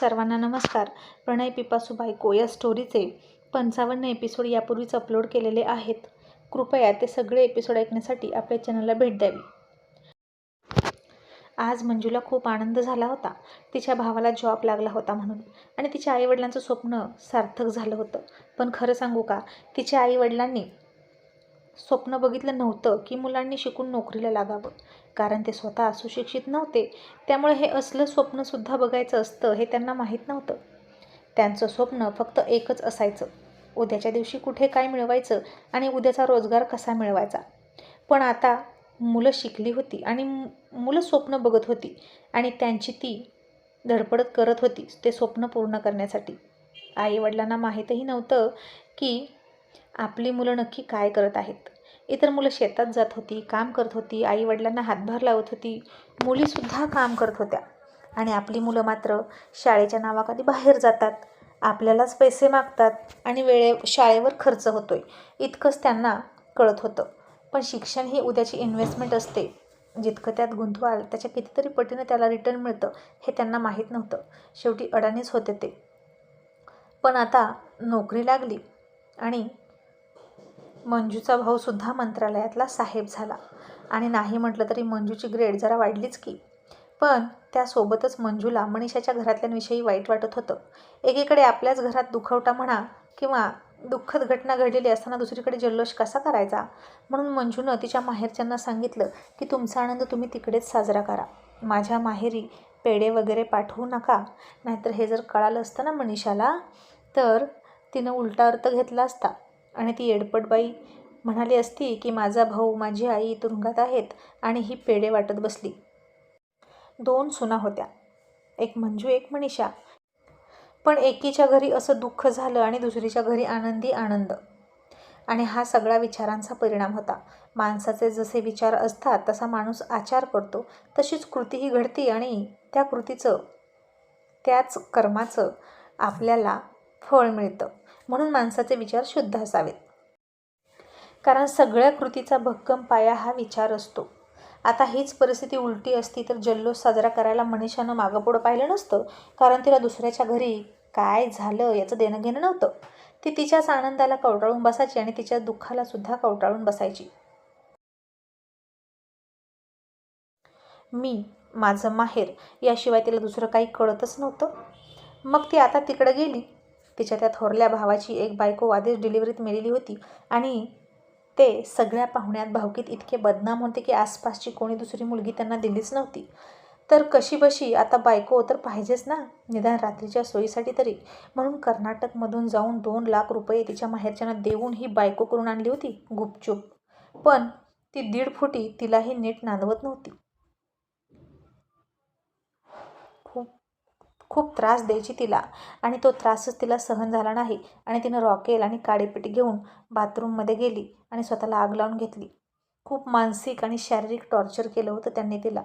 सर्वांना नमस्कार. प्रणय पिपासू बायको या स्टोरीचे पंचावन्न एपिसोड यापूर्वीच अपलोड केलेले आहेत. कृपया ते सगळे एपिसोड ऐकण्यासाठी आपल्या चॅनलला भेट द्यावी. आज मंजूला खूप आनंद झाला होता. तिच्या भावाला जॉब लागला होता म्हणून आणि तिच्या आईवडिलांचं स्वप्न सार्थक झालं होतं. पण खरं सांगू का? तिच्या आईवडिलांनी स्वप्न बघितलं नव्हतं की मुलांनी शिकून नोकरीला लागावं. कारण ते स्वतः सुशिक्षित नव्हते. त्यामुळे हे असलं स्वप्नसुद्धा बघायचं असतं हे त्यांना माहीत नव्हतं. त्यांचं स्वप्न फक्त एकच असायचं. उद्याच्या दिवशी कुठे काय मिळवायचं आणि उद्याचा रोजगार कसा मिळवायचा? पण आता मुलं शिकली होती आणि मुलं स्वप्न बघत होती आणि त्यांची ती धडपडत करत होती ते स्वप्न पूर्ण करण्यासाठी. आईवडिलांना माहीतही नव्हतं की आपली मुलं नक्की काय करत आहेत? इतर मुलं शेतात जात होती काम करत होती आईवडिलांना हातभार लावत होती मुलीसुद्धा काम करत होत्या. आणि आपली मुलं मात्र शाळेच्या नावाखाली बाहेर जातात आपल्यालाच पैसे मागतात आणि वेळे शाळेवर खर्च होतोय. इतकंच त्यांना कळत होतं. पण शिक्षण ही उद्याची इन्व्हेस्टमेंट असते. जितकं त्यात गुंतवाल त्याच्या कितीतरी पटीनं त्याला रिटर्न मिळतं हे त्यांना माहीत नव्हतं. शेवटी अडाणीच होते ते. पण आता नोकरी लागली आणि मंजूचा भाऊसुद्धा मंत्रालयातला साहेब झाला. आणि नाही म्हटलं तरी मंजूची ग्रेड जरा वाढलीच की. पण त्यासोबतच मंजूला मनीषाच्या घरातल्यांविषयी वाईट वाटत होतं. एकीकडे आपल्याच घरात दुखवटा म्हणा किंवा दुःखद घटना घडलेली असताना दुसरीकडे जल्लोष कसा करायचा? म्हणून मंजूनं तिच्या माहेरच्यांना सांगितलं की तुमचा आनंद तुम्ही तिकडेच साजरा करा. माझ्या माहेरी पेढे वगैरे पाठवू नका. नाहीतर हे जर कळालं असतं ना मनीषाला तर तिनं उलटा अर्थ घेतला असता. आणि ती येडपटबाई म्हणाली असती की माझा भाऊ माझी आई तुरुंगात आहेत आणि ही पेढे वाटत बसली. दोन सुना होत्या. एक मंजू एक मनीषा. पण एकीच्या घरी असं दुःख झालं आणि दुसरीच्या घरी आनंदी आनंद. आणि हा सगळा विचारांचा परिणाम होता. माणसाचे जसे विचार असतात तसा माणूस आचार करतो. तशीच कृतीही घडती आणि त्या कृतीचं त्याच कर्माचं आपल्याला फळ मिळतं. म्हणून माणसाचे विचार शुद्ध असावेत. कारण सगळ्या कृतीचा भक्कम पाया हा विचार असतो. आता हीच परिस्थिती उलटी असती तर जल्लोष साजरा करायला मनीषानं मागं पुढं पाहिलं नसतं. कारण तिला दुसऱ्याच्या घरी काय झालं याचं देणं घेणं नव्हतं. ती तिच्याच आनंदाला कवटाळून बसायची आणि तिच्या दुःखाला सुद्धा कवटाळून बसायची. मी माझं माहेर याशिवाय तिला दुसरं काही कळतच नव्हतं. मग ती आता तिकडं गेली. तिच्या त्या थोरल्या भावाची एक बायको आधीच डिलिव्हरीत मिलेली होती. आणि ते सगळ्या पाहुण्यात भावकीत इतके बदनाम होते की आसपासची कोणी दुसरी मुलगी त्यांना दिलीच नव्हती. तर कशी बशी आता बायको तर पाहिजेच ना? निदान रात्रीच्या सोयीसाठी तरी. म्हणून कर्नाटकमधून जाऊन दोन लाख रुपये तिच्या माहेरच्यांना देऊन ही बायको करून आणली होती गुपचूप. पण ती दीड फुटी तिलाही नीट नांदवत नव्हती खूप खूप त्रास द्यायची तिला. आणि तो त्रासच तिला सहन झाला नाही. आणि तिनं रॉकेल आणि काडीपेटी घेऊन बाथरूममध्ये गेली आणि स्वतःला आग लावून घेतली. खूप मानसिक आणि शारीरिक टॉर्चर केलं होतं त्यांनी तिला.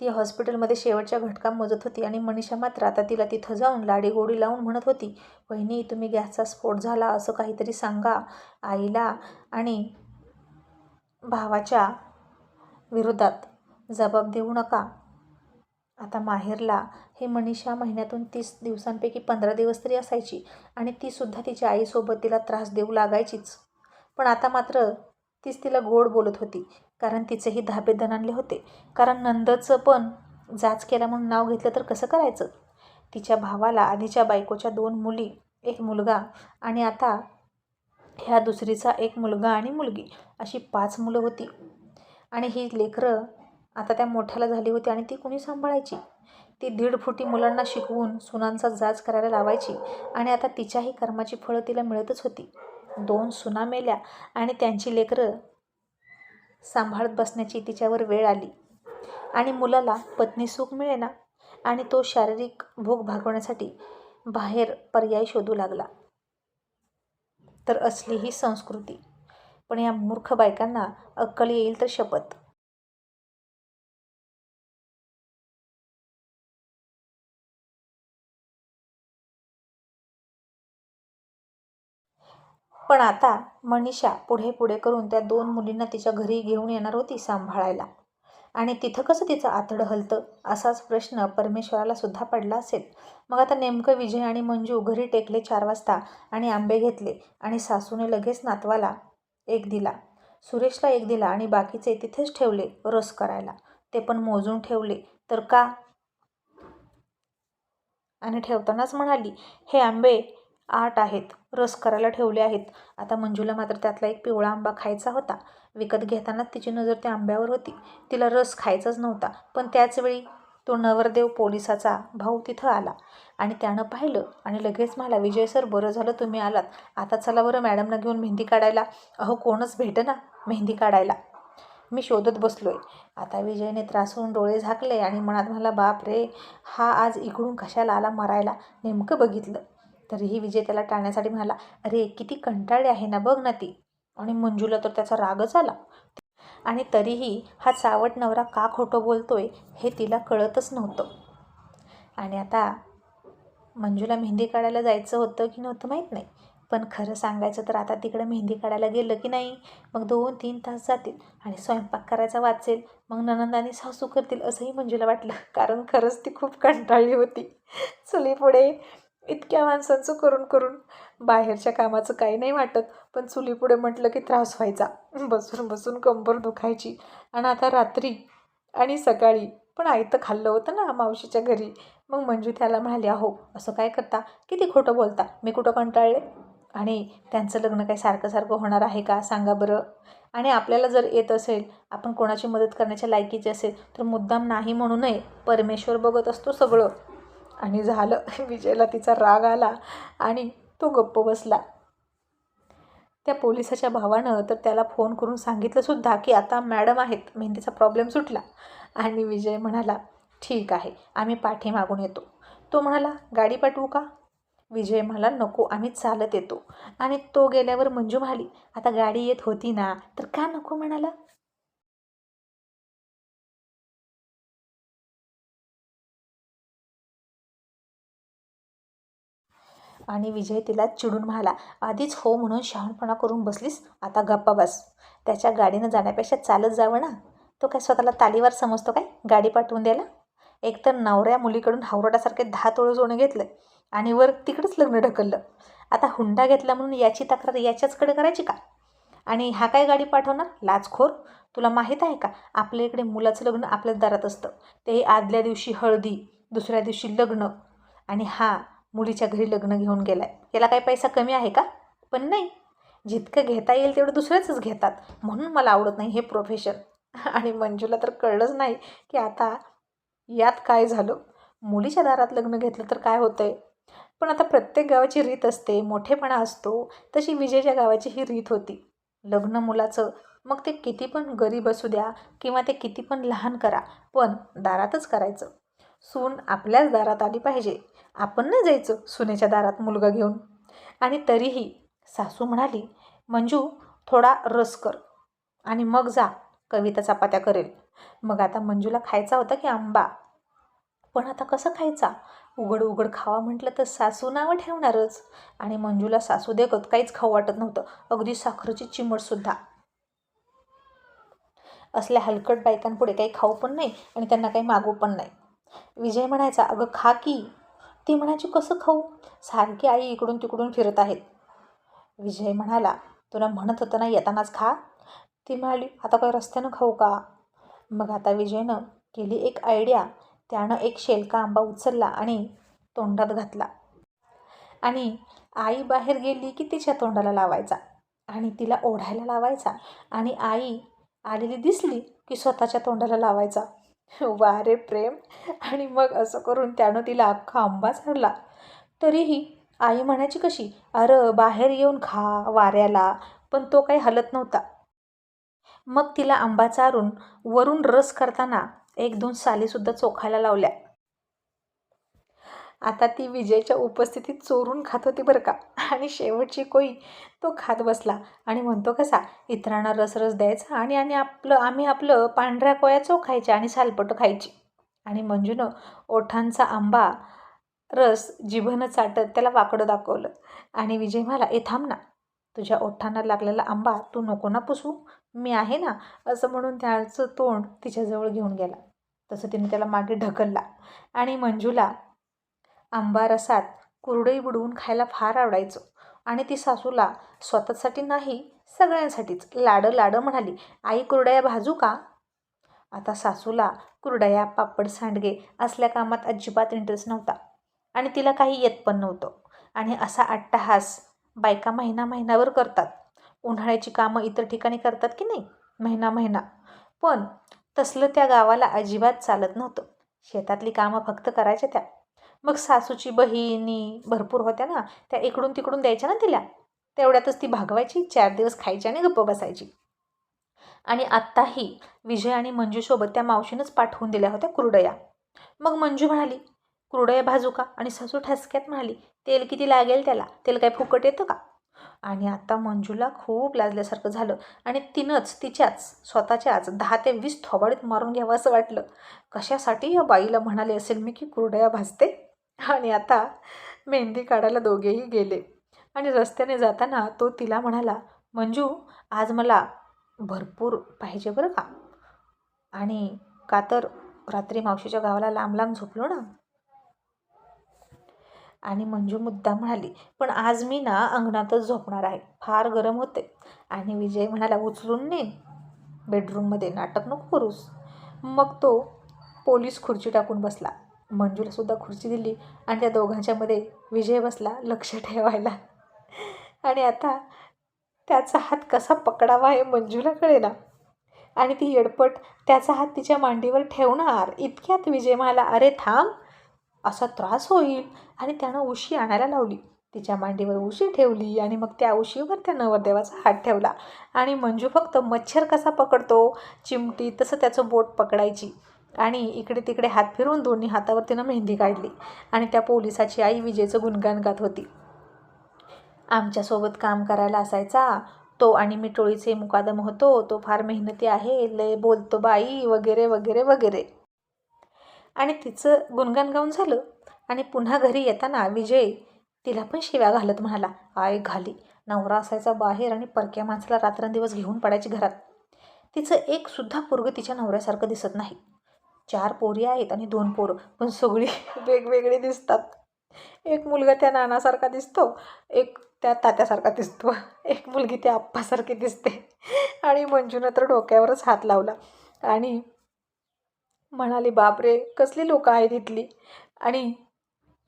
ती हॉस्पिटलमध्ये शेवटच्या घटका मोजत होती आणि मनीषा मात्र आता तिला तिथं जाऊन लाडी गोडी लावून म्हणत होती वहिनी तुम्ही गॅसचा स्फोट झाला असं काहीतरी सांगा आईला आणि भावाच्या विरोधात जबाब देऊ नका. आता माहेरला हे मनीषा महिन्यातून तीस दिवसांपैकी पंधरा दिवस तरी असायची आणि तीसुद्धा तिच्या आईसोबत तिला त्रास देऊ लागायचीच. पण आता मात्र तीच तिला गोड बोलत होती कारण तिचेही धाबे दणाणले होते. कारण नंदचं पण जाच केला म्हणून नाव घेतलं तर कसं करायचं? तिच्या भावाला आधीच्या बायकोच्या दोन मुली एक मुलगा आणि आता ह्या दुसरीचा एक मुलगा आणि मुलगी अशी पाच मुलं होती. आणि ही लेकरं आता त्या मोठ्याला झाली होती आणि ती कुणी सांभाळायची? ती दीड फुटी मुलांना शिकवून सुनांचा जाच करायला लावायची आणि आता तिच्याही कर्माची फळं तिला मिळतच होती. दोन सुना मेल्या आणि त्यांची लेकरं सांभाळत बसण्याची तिच्यावर वेळ आली. आणि मुलाला पत्नी सुख मिळेना आणि तो शारीरिक भोग भागवण्यासाठी बाहेर पर्याय शोधू लागला. तर असली ही संस्कृती. पण या मूर्ख बायकांना अक्कल येईल तर शपथ. पण आता मनीषा पुढे पुढे करून त्या दोन मुलींना तिच्या घरी घेऊन येणार होती सांभाळायला. आणि तिथं कसं तिचं आतडं हलतं असाच प्रश्न परमेश्वराला सुद्धा पडला असेल. मग आता नेमकं विजय आणि मंजू घरी टेकले चार वाजता आणि आंबे घेतले आणि सासूने लगेच नातवाला एक दिला. सुरेशला एक दिला आणि बाकीचे तिथेच ठेवले रस करायला. ते पण मोजून ठेवले. तर का? आणि ठेवतानाच म्हणाली हे आंबे आठ आहेत. रस करायला ठेवले आहेत. आता मंजूला मात्र त्यातला एक पिवळा आंबा खायचा होता. विकत घेतानाच तिची नजर त्या आंब्यावर होती. तिला रस खायचाच नव्हता. पण त्याचवेळी तो नवरदेव पोलिसाचा भाऊ तिथं आला. आणि त्यानं पाहिलं आणि लगेच मला विजय सर बरं झालं तुम्ही आलात. आता चला बरं मॅडमना घेऊन मेहंदी काढायला. अहो कोणच भेटेना मेहंदी काढायला. मी शोधत बसलोय. आता विजयने त्रासून डोळे झाकले आणि मनात म्हणाला बाप रे हा आज इकडून कशाला आला मरायला? नेमकं बघितलं. तरीही विजय त्याला टाळण्यासाठी म्हणाला अरे किती कंटाळी आहे ना बघ ना ती. आणि मंजूला तर त्याचा रागच आला. आणि तरीही हा चावट नवरा का खोटं बोलतोय हे तिला कळतच नव्हतं. आणि आता मंजूला मेहंदी काढायला जायचं होतं की नव्हतं माहीत नाही. पण खरं सांगायचं तर आता तिकडे मेहंदी काढायला गेलं की नाही? मग दोन तीन तास जातील आणि स्वयंपाक करायचा वाचेल. मग ननंदाने सासू करतील असंही मंजूला वाटलं. कारण खरंच ती खूप कंटाळली होती. चली पुढे इतक्या माणसांचं करून करून बाहेरच्या कामाचं काही नाही वाटत. पण चुलीपुढे म्हटलं की त्रास व्हायचा. बसून बसून कंबर दुखायची. आणि आता रात्री आणि सकाळी पण आयतं खाल्लं होतं ना मावशीच्या घरी. मग मंजू त्याला म्हणाली अहो असं काय करता? किती खोटं बोलता? मी कुठं कंटाळले? आणि त्यांचं लग्न काही सारखं सारखं होणार आहे का? सांगा बरं. आणि आपल्याला जर येत असेल आपण कोणाची मदत करण्याच्या लायकीची असेल तर मुद्दाम नाही म्हणू नये. परमेश्वर बघत असतो सगळं. आणि झालं. विजयला तिचा राग आला आणि तो गप्प बसला. त्या पोलिसाच्या भावानं तर त्याला फोन करून सांगितलंसुद्धा की आता मॅडम आहेत मेहंदीचा प्रॉब्लेम सुटला. आणि विजय म्हणाला ठीक आहे आम्ही पाठी मागून येतो. तो म्हणाला गाडी पाठवू का? विजय म्हणाला नको आम्ही चालत येतो. आणि तो गेल्यावर मंजू म्हणाली आता गाडी येत होती ना तर का नको? म्हणाला. आणि विजय तिला चिडून म्हणाला आधीच हो म्हणून शहाणपणा करून बसलीस आता गप्पा बस. त्याच्या गाडीनं जाण्यापेक्षा चालत जावं ना? तो काय स्वतःला तालीवार समजतो काय? गाडी पाठवून द्यायला? एकतर नवऱ्या मुलीकडून हावरटासारखे दहा तोळं सोनं घेतलं आणि वर तिकडंच लग्न ढकललं. आता हुंडा घेतला म्हणून याची तक्रार याच्याचकडे करायची का? आणि हा काय गाडी पाठवणार? लाचखोर? तुला माहीत आहे का? आपल्या इकडे मुलाचं लग्न आपल्याच दारात असतं. ते आदल्या दिवशी हळदी दुसऱ्या दिवशी लग्न. आणि हा मुलीच्या घरी लग्न घेऊन गेला आहे याला काही पैसा कमी आहे का? पण नाही. जितकं घेता येईल तेवढं दुसऱ्याचंच घेतात. म्हणून मला आवडत नाही हे प्रोफेशन आणि मंजूला तर कळलंच नाही की आता यात काय झालं. मुलीच्या दारात लग्न घेतलं तर काय होतं आहे पण आता प्रत्येक गावाची रीत असते. मोठेपणा असतो. तशी विजयच्या गावाची ही रीत होती. लग्न मुलाचं. मग ते किती पण गरीब असू द्या किंवा ते किती पण लहान करा. पण दारातच करायचं. सून आपल्याच दारात आली पाहिजे. आपण नाही जायचं सुनेच्या दारात मुलगा घेऊन. आणि तरीही सासू म्हणाली मंजू थोडा रस कर आणि मग जा कविता चपात्या करेल. मग आता मंजूला खायचा होता की आंबा? पण आता कसं खायचा? उघड उघड खावा म्हटलं तर सासू नावं ठेवणारच. आणि मंजूला सासू देखत काहीच खाऊ वाटत नव्हतं. अगदी साखरेची चिमटसुद्धा असल्या हलकट बायकांपुढे काही खाऊ पण नाही आणि त्यांना काही मागू पण नाही. विजय म्हणायचा अगं खा की. ती म्हणायची कसं खाऊ? सारखी आई इकडून तिकडून फिरत आहेत. विजय म्हणाला तुला म्हणत होतं ना येतानाच खा. ती म्हणाली आता काय रस्त्यानं खाऊ का? मग आता विजयनं केली एक आयडिया त्यानं एक शेलका आंबा उचलला आणि तोंडात घातला. आणि आई बाहेर गेली की तिच्या तोंडाला लावायचा आणि तिला ओढायला लावायचा आणि आई आलेली दिसली की स्वतःच्या तोंडाला लावायचा. वारे प्रेम. आणि मग असं करून त्यानं तिला अख्खा आंबा झाडला तरीही आई म्हणायची कशी अरे बाहेर येऊन खा वाऱ्याला. पण तो काही हलत नव्हता. मग तिला आंबा चारून वरून रस करताना एक दोन सालीसुद्धा चोखायला लावल्या. आता ती विजयच्या उपस्थितीत चोरून खात होती बरं का. आणि शेवटची कोई तो खात बसला आणि म्हणतो कसा? इतरांना रसरस द्यायचा आणि आणि आपलं आम्ही आपलं पांढऱ्या कोया चोखायच्या आणि सालपटं खायची. आणि मंजूनं ओठांचा आंबा रस जिभनं चाटत त्याला वाकडं दाखवलं. आणि विजय म्हणाला ए थांब ना. तुझ्या ओठांना लागलेला आंबा तू नको ना पुसू. मी आहे ना असं म्हणून त्याचं तोंड तिच्याजवळ घेऊन गेला. तसं तिने त्याला मागे ढकलला. आणि मंजूला आंबा रसात कुरडई बुडवून खायला फार आवडायचं. आणि ती सासूला स्वतःसाठी नाही सगळ्यांसाठीच. लाडं लाडं म्हणाली आई कुरडया भाजू का? आता सासूला कुरडया पापड सांडगे असल्या कामात अजिबात इंटरेस्ट नव्हता. आणि तिला काही येत पण नव्हतं. आणि असा अट्टहास बायका महिना महिनाभर करतात. उन्हाळ्याची कामं इतर ठिकाणी करतात की नाही? महिना महिना. पण तसलं त्या गावाला अजिबात चालत नव्हतं. शेतातली कामं फक्त करायच्या त्या. मग सासूची बहिणी भरपूर होत्या ना त्या इकडून तिकडून द्यायच्या ना तिला. तेवढ्यातच ती भागवायची चार दिवस खायची आणि गप्प बसायची. आणि आत्ताही विजय आणि मंजूसोबत त्या मावशीनंच पाठवून दिल्या होत्या कुरडया. मग मंजू म्हणाली कुरडया भाजू का? आणि सासू ठसक्यात म्हणाली तेल किती लागेल त्याला? तेल काय फुकट येतं का? आणि आता मंजूला खूप लाजल्यासारखं झालं आणि तिनंच तिच्याच स्वतःच्याच दहा ते वीस थोबाडीत मारून घ्यावं असं वाटलं. कशासाठी या बाईला म्हणाले असेल मी की कुरडया भाजते? आणि आता मेहंदी काढायला दोघेही गेले. आणि रस्त्याने जाताना तो तिला म्हणाला मंजू आज मला भरपूर पाहिजे बरं का? आणि का तर रात्री मावशीच्या गावाला लांब लांब झोपलो ना? आणि मंजू मुद्दा म्हणाली पण आज मी ना अंगणातच झोपणार आहे. फार गरम होते. आणि विजय म्हणाला उचलून ने. बेडरूममध्ये नाटक नको करूस. मग तो पोलीस खुर्ची टाकून बसला. मंजूला सुद्धा खुर्ची दिली आणि त्या दोघांच्यामध्ये विजय बसला लक्ष ठेवायला. आणि आता त्याचा हात कसा पकडावा हे मंजूला कळेना. आणि ती येडपट त्याचा हात तिच्या मांडीवर ठेवणार. इतक्यात विजय म्हणाला अरे थांब असा त्रास होईल. आणि त्यानं उशी आणायला लावली. तिच्या मांडीवर उशी ठेवली आणि मग त्या उशीवर त्या नवरदेवाचा हात ठेवला. आणि मंजू फक्त मच्छर कसा पकडतो चिमटी तसं त्याचं बोट पकडायची. आणि इकडे तिकडे हात फिरवून दोन्ही हातावर तिनं मेहंदी काढली. आणि त्या पोलिसाची आई विजेचं गुणगान गात होती. आमच्यासोबत काम करायला असायचा. तो आणि मी टोळीचे मुकादम होतो. तो फार मेहनती आहे. लय बोलतो बाई वगैरे वगैरे वगैरे. आणि तिचं गुणगान गाऊन झालं. आणि पुन्हा घरी येताना विजय तिला पण शिव्या घालत म्हणाला आय घाली. नवरा असायचा बाहेर आणि परक्या माणसाला रात्रंदिवस घेऊन पडायची घरात. तिचं एकसुद्धा पोरगं तिच्या नवऱ्यासारखं दिसत नाही. चार पोरी आहेत आणि दोन पोरं. पण सगळी वेगवेगळी दिसतात. एक मुलगा त्या नानासारखा दिसतो एक त्या तात्यासारखा दिसतो. एक मुलगी त्या आप्पासारखी दिसते. आणि मंजूनं तर डोक्यावरच हात लावला. आणि म्हणाली बापरे कसली लोकं आहेत इथली? आणि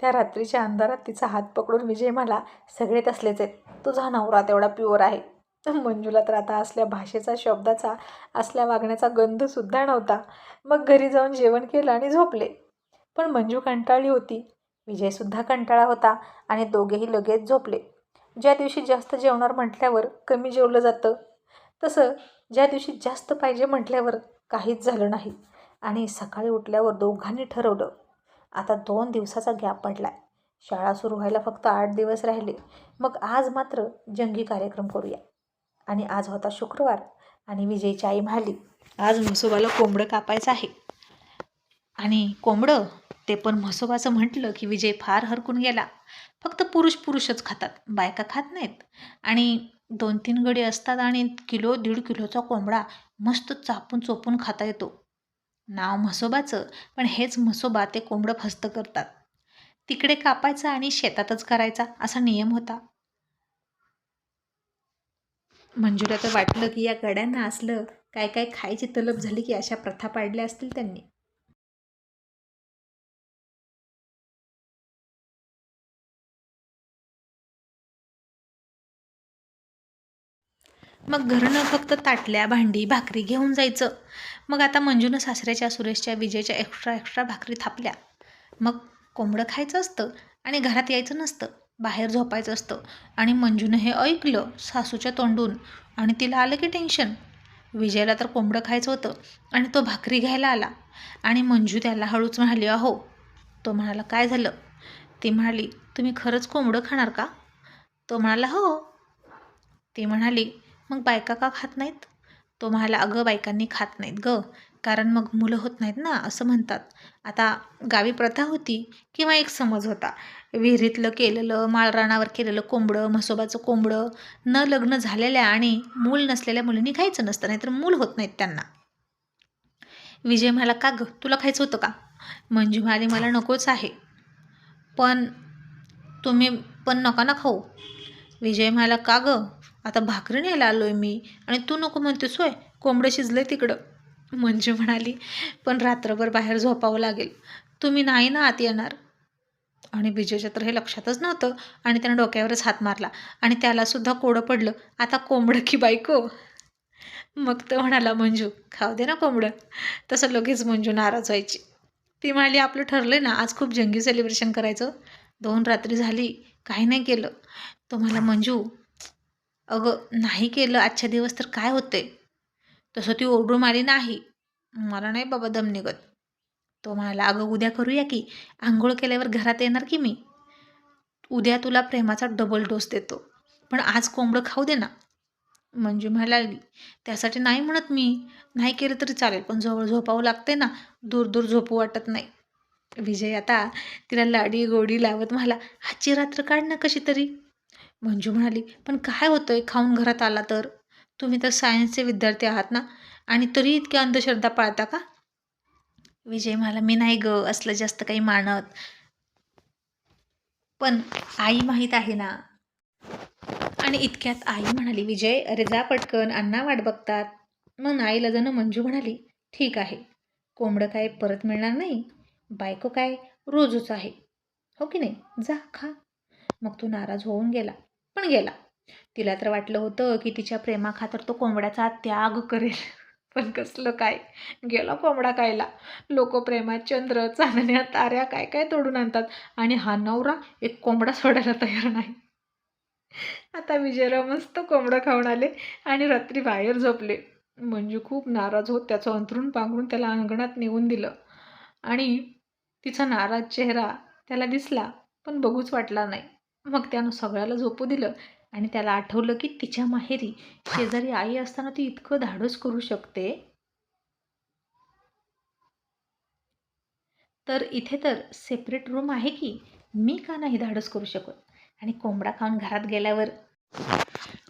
त्या रात्रीच्या अंधारात तिचा हात पकडून विजय मला सगळे तसलेच आहेत. तुझा नवरा तेवढा प्युअर आहे. मंजूला तर आता असल्या भाषेचा शब्दाचा असल्या वागण्याचा गंधसुद्धा नव्हता. मग घरी जाऊन जेवण केलं आणि झोपले. पण मंजू कंटाळली होती. विजयसुद्धा कंटाळा होता आणि दोघेही लगेच झोपले. ज्या दिवशी जास्त जेवणार म्हटल्यावर कमी जेवलं जातं. तसं ज्या दिवशी जास्त पाहिजे म्हटल्यावर काहीच झालं नाही. आणि सकाळी उठल्यावर दोघांनी ठरवलं. आता दोन दिवसाचा गॅप पडला आहे शाळा सुरू व्हायला फक्त आठ दिवस राहिले. मग आज मात्र जंगी कार्यक्रम करूया. आणि आज होता शुक्रवार आणि विजयची आई म्हणाली आज म्हसोबाला कोंबडं कापायचं आहे. आणि कोंबडं ते पण म्हसोबाचं म्हटलं की विजय फार हरकून गेला. फक्त पुरुष पुरुषच खातात बायका खात नाहीत. आणि दोन तीन गडी असतात आणि किलो दीड किलोचा कोंबडा मस्त चापून चोपून खाता येतो. नाव म्हसोबाचं पण हेच म्हसोबा ते कोंबडं फस्त करतात. तिकडे कापायचा आणि शेतातच करायचा असा नियम होता. मंजुला तर वाटलं की या गड्यांना असलं काय काय खायची तलब झाली की अशा प्रथा पाडल्या असतील त्यांनी? मग घरनं फक्त ताटल्या भांडी भाकरी घेऊन जायचं. मग आता मंजूनं सासऱ्याच्या सुरेशच्या विजयच्या एक्स्ट्रा एक्स्ट्रा भाकरी थापल्या. मग कोंबडं खायचं असतं आणि घरात यायचं नसतं. बाहेर झोपायचं असतं. आणि मंजूनं हे ऐकलं सासूच्या तोंडून. आणि तिला आलं की टेन्शन विजयला तर कोंबडं खायचं होतं. आणि तो भाकरी घ्यायला आला. आणि मंजू त्याला हळूच म्हणाली अहो. तो म्हणाला काय झालं? ती म्हणाली तुम्ही खरंच कोंबडं खाणार का? तो म्हणाला हो. ती म्हणाली मग बायका का खात नाहीत? तो म्हणाला अगं बायकांनी खात नाहीत गं. कारण मग मुलं होत नाहीत ना असं म्हणतात. आता गावी प्रथा होती किंवा एक समज होता. विहिरीतलं केलेलं माळरानावर केलेलं कोंबडं म्हसोबाचं कोंबडं न लग्न झालेल्या आणि मूल नसलेल्या मुलींनी खायचं नसतं नाहीतर मूल होत नाहीत त्यांना. विजय म्हणाला का गं तुला खायचं होतं का? मंजू म्हणाली मला नकोच आहे. पण तुम्ही पण नका ना खाऊ. विजय म्हणाला का गं आता भाकरी न्यायला आलो आहे मी आणि तू नको म्हणतेस होय कोंबडं शिजलं आहे तिकडं. मंजू म्हणाली पण रात्रभर बाहेर झोपावं लागेल. तुम्ही नाही ना आत येणार. आणि विजयच्या तर हे लक्षातच नव्हतं आणि त्यानं डोक्यावरच हात मारला. आणि त्यालासुद्धा कोडं पडलं. आता कोंबडं की बायको? मग तो म्हणाला मंजू खाऊ दे ना कोंबडं. तसं लगेच मंजू नाराज व्हायची. ती म्हणाली आपलं ठरलं ना आज खूप जंगी सेलिब्रेशन करायचं. दोन रात्री झाली काही नाही केलं. तो मला मंजू अगं नाही केलं. आजच्या दिवस तर काय होते? तसं ती ओरडून आली नाही. मला नाही बाबा दम निघत. तो म्हणाला अगं उद्या करूया की? आंघोळ केल्यावर घरात येणार की मी? उद्या तुला प्रेमाचा डबल डोस देतो. पण आज कोंबडं खाऊ दे ना. मंजू म्हणाली त्यासाठी नाही म्हणत मी. नाही केलं तरी चालेल पण जवळ झोपावं लागते ना. दूर दूर झोपू वाटत नाही. विजय आता तिला लाडी गोडी लावत म्हणाला आजची रात्र काढ ना कशी तरी. मंजू म्हणाली पण काय होतंय? खाऊन घरात आला तर? तुम्ही तर सायन्सचे विद्यार्थी आहात ना? आणि तरी इतक्या अंधश्रद्धा पाळता का? विजय म्हणाला मी नाही ग असलं जास्त काही मानत. पण आई माहीत आहे ना? आणि इतक्यात आई म्हणाली विजय अरे जा पटकन अण्णा वाट बघतात. मग आईला जणं मंजू म्हणाली ठीक आहे कोंबडं काय परत मिळणार नाही? बायको काय रोजच आहे. हो की नाही? जा खा. मग तो नाराज होऊन गेला पण गेला. तिला तर वाटलं होतं की तिच्या प्रेमाखातर तो कोंबड्याचा त्याग करेल. पण कसलं काय? गेला कोंबडा कायला लोक प्रेमात चंद्र चांदण्या ताऱ्या काय काय तोडून आणतात आणि हा नवरा एक कोंबडा सोडायला तयार नाही. आता विजयराव मस्त कोंबडं खाऊन आले आणि रात्री बाहेर झोपले. मंजू खूप नाराज होत त्याचं अंथरून पांघरून त्याला अंगणात नेऊन दिलं. आणि तिचा नाराज चेहरा त्याला दिसला पण बघूच वाटला नाही. मग त्यानं सगळ्याला झोपू दिलं. आणि त्याला आठवलं की तिच्या माहेरी शेजारी आई असताना ती इतकं धाडस करू शकते. तर इथे तर सेपरेट रूम आहे की मी का नाही धाडस करू शकत? आणि कोंबडा खाऊन घरात गेल्यावर?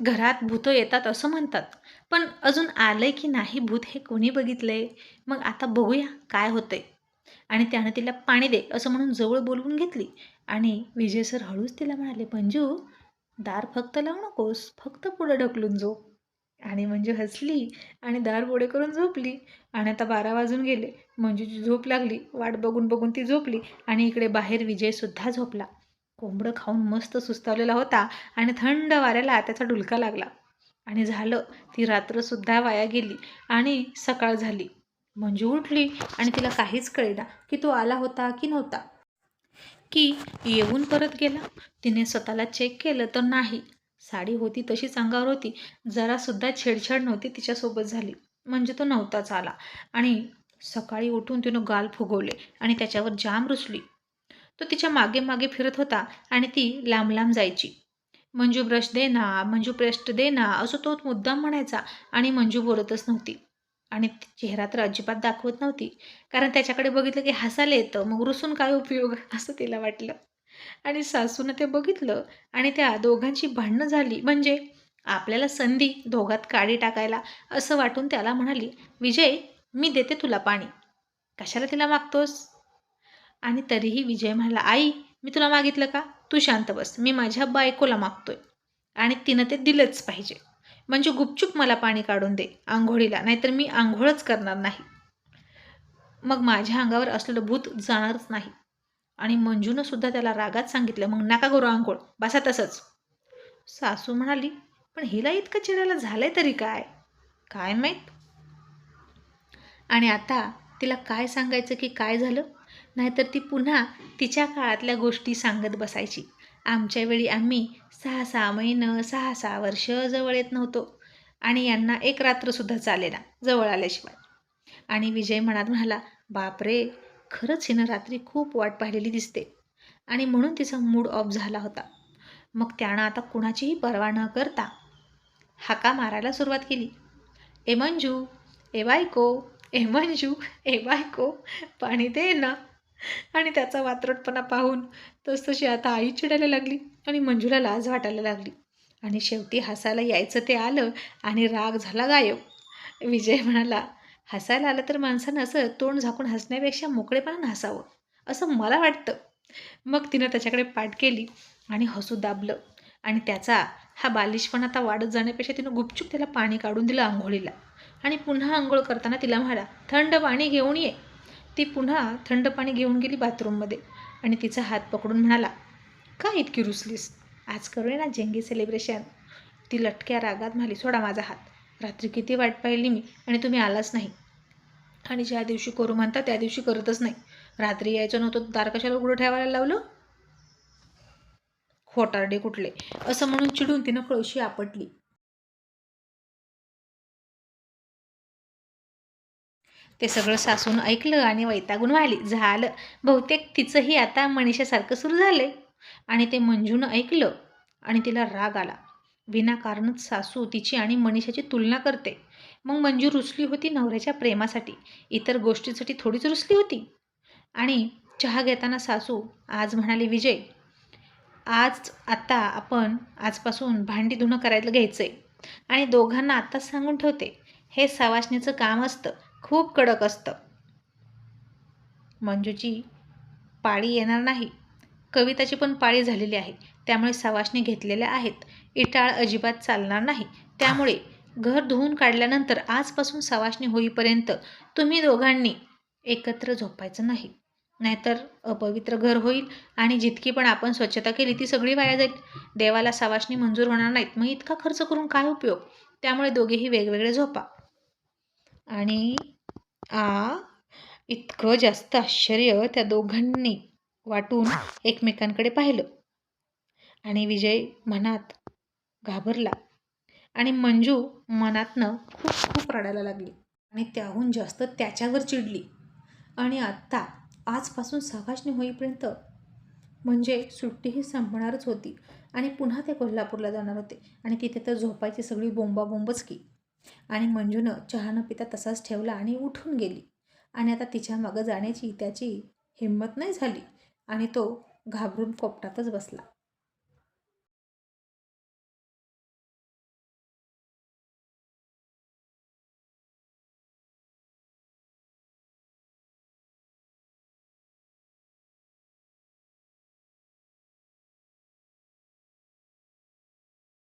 घरात भूतं येतात असं म्हणतात. पण अजून आलंय की नाही भूत हे कोणी बघितलंय? मग आता बघूया काय होतंय. आणि त्यानं तिला पाणी दे असं म्हणून जवळ बोलवून घेतली. आणि विजय सर हळूच तिला म्हणाले मंजू दार फक्त लावू नकोस फक्त पुढं ढकलून झोप. आणि म्हणजे हसली आणि दार पुढे करून झोपली आणि आता बारा वाजून गेले. म्हणजे मंजूची झोप लागली वाट बघून बघून ती झोपली आणि इकडे बाहेर विजयसुद्धा झोपला. कोंबडं खाऊन मस्त सुस्तावलेला होता आणि थंड वाऱ्याला त्याचा डुलका लागला. आणि झालं ती रात्रसुद्धा वाया गेली आणि सकाळ झाली. मंजू उठली आणि तिला काहीच कळेना की तो आला होता की नव्हता. की येऊन परत गेला. तिने स्वतःला चेक केलं तर नाही. साडी होती तशीच अंगावर होती. जरासुद्धा छेडछाड नव्हती तिच्यासोबत झाली. म्हणजे तो नव्हताच आला. आणि सकाळी उठून तिनं गाल फुगवले आणि त्याच्यावर जाम रुसली. तो तिच्यामागे मागे फिरत होता आणि ती लांब लांब जायची. मंजू ब्रश दे ना मंजू पेस्ट दे ना असं तो मुद्दाम म्हणायचा आणि मंजू बोलतच नव्हती. आणि चेहरा तर अजिबात दाखवत नव्हती. कारण त्याच्याकडे बघितलं की हसायला येतं. मग रुसून काय उपयोग? असं तिला वाटलं. आणि सासूनं ते बघितलं आणि त्या दोघांची भांडणं झाली. म्हणजे आपल्याला संधी दोघात काडी टाकायला असं वाटून त्याला म्हणाली विजय मी देते तुला पाणी. कशाला तिला मागतोस? आणि तरीही विजय म्हणाला आई मी तुला मागितलं का? तू शांत बस. मी माझ्या बायकोला मागतोय. आणि तिनं ते दिलंच पाहिजे. म्हणजे गुपचूप मला पाणी काढून दे आंघोळीला. नाहीतर मी आंघोळच करणार नाही. मग माझ्या अंगावर असलेलं भूत जाणारच नाही. आणि मंजूनं सुद्धा त्याला रागात सांगितलं मग नका करू आंघोळ बसा तसंच. सासू म्हणाली पण हिला इतकं चिडायला झालंय तरी काय? काय माहीत? आणि आता तिला काय सांगायचं की काय झालं? नाहीतर ती पुन्हा तिच्या काळातल्या गोष्टी सांगत बसायची. आमच्या वेळी आम्ही सहा सहा महिनं सहा सहा वर्ष जवळ येत नव्हतो. आणि यांना एक रात्रसुद्धा चालेना जवळ आल्याशिवाय. आणि विजय मनात म्हणाला बापरे खरंच हिनं रात्री खूप वाट पाहिलेली दिसते. आणि म्हणून तिचा मूड ऑफ झाला होता. मग त्यानं आता कुणाचीही पर्वा न करता हाका मारायला सुरुवात केली. ए मंजू ए बायको ए मंजू ए बायको पाणी दे ना. आणि त्याचा वात्रटपणा पाहून तसतशी आता आई चिडायला लागली आणि मंजूला लाज वाटायला लागली. आणि शेवटी हसायला यायचं ते आलं आणि राग झाला गायब. विजय म्हणाला हसायला आलं तर माणसानं असं तोंड झाकून हसण्यापेक्षा मोकळेपणानं हसावं असं मला वाटतं. मग तिनं त्याच्याकडे पाठ केली आणि हसू दाबलं. आणि त्याचा हा बालिशपणा आता वाढत जाण्यापेक्षा तिनं गुपचूप त्याला पाणी काढून दिलं आंघोळीला. आणि पुन्हा आंघोळ करताना तिला म्हणा थंड पाणी घेऊन ये. ती पुन्हा थंड पाणी घेऊन गेली बाथरूममध्ये. आणि तिचा हात पकडून म्हणाला का इतकी रुसलीस? आज करूया ना जेंगी सेलिब्रेशन ती लटक्या रागात म्हणाली सोडा माझा हात. रात्री किती वाट पाहिली मी आणि तुम्ही आलाच नाही. आणि ज्या दिवशी करू म्हणता त्या दिवशी करतच नाही. रात्री यायचं नव्हतं तर दार कशाला उघडं ठेवायला लावलं? खोटारडे कुठले? असं म्हणून चिडून तिनं कळशी आपटली. ते सगळं सासून ऐकलं आणि वैतागून वाहिली. झालं. बहुतेक तिचंही आता मनीषासारखं सुरू झालंय. आणि ते मंजूनं ऐकलं आणि तिला राग आला. विनाकारणच सासू तिची आणि मनीषाची तुलना करते. मग मंजू रुसली होती नवऱ्याच्या प्रेमासाठी. इतर गोष्टीसाठी थोडीच रुसली होती. आणि चहा घेताना सासू आज म्हणाले विजय आज आता आपण आजपासून भांडी धुणं करायला घ्यायचं आहे आणि दोघांना आत्ताच सांगून ठेवते. हे सवाशणीचं काम असतं. खूप कडक असतं. मंजूची पाळी येणार नाही. कविताची पण पाळी झालेली आहे. त्यामुळे सवाशणी घेतलेल्या आहेत. इटाळ अजिबात चालणार नाही. त्यामुळे घर धुवून काढल्यानंतर आजपासून सवाशणी होईपर्यंत तुम्ही दोघांनी एकत्र झोपायचं नाही. नाहीतर अपवित्र घर होईल आणि जितकी पण आपण स्वच्छता केली ती सगळी वाया जाईल. देवाला सवाशणी मंजूर होणार नाहीत. मग इतका खर्च करून काय उपयोग? त्यामुळे दोघेही वेगवेगळे झोपा. आणि आ इतकं जास्त आश्चर्य त्या दोघांनी वाटून एकमेकांकडे पाहिलं. आणि विजय मनात घाबरला. आणि मंजू मनातनं खूप खूप रडायला लागली. आणि त्याहून जास्त त्याच्यावर चिडली. आणि आत्ता आजपासून सवाशणी होईपर्यंत म्हणजे सुट्टीही संपणारच होती. आणि पुन्हा ते कोल्हापूरला जाणार होते. आणि तिथे तर झोपायची सगळी बोंबाबोंबच की. आणि मंजूनं चहा न पिता तसाच ठेवला आणि उठून गेली. आणि आता तिच्या मागं जाण्याची त्याची हिंमत नाही झाली आणि तो घाबरून कोपटातच बसला.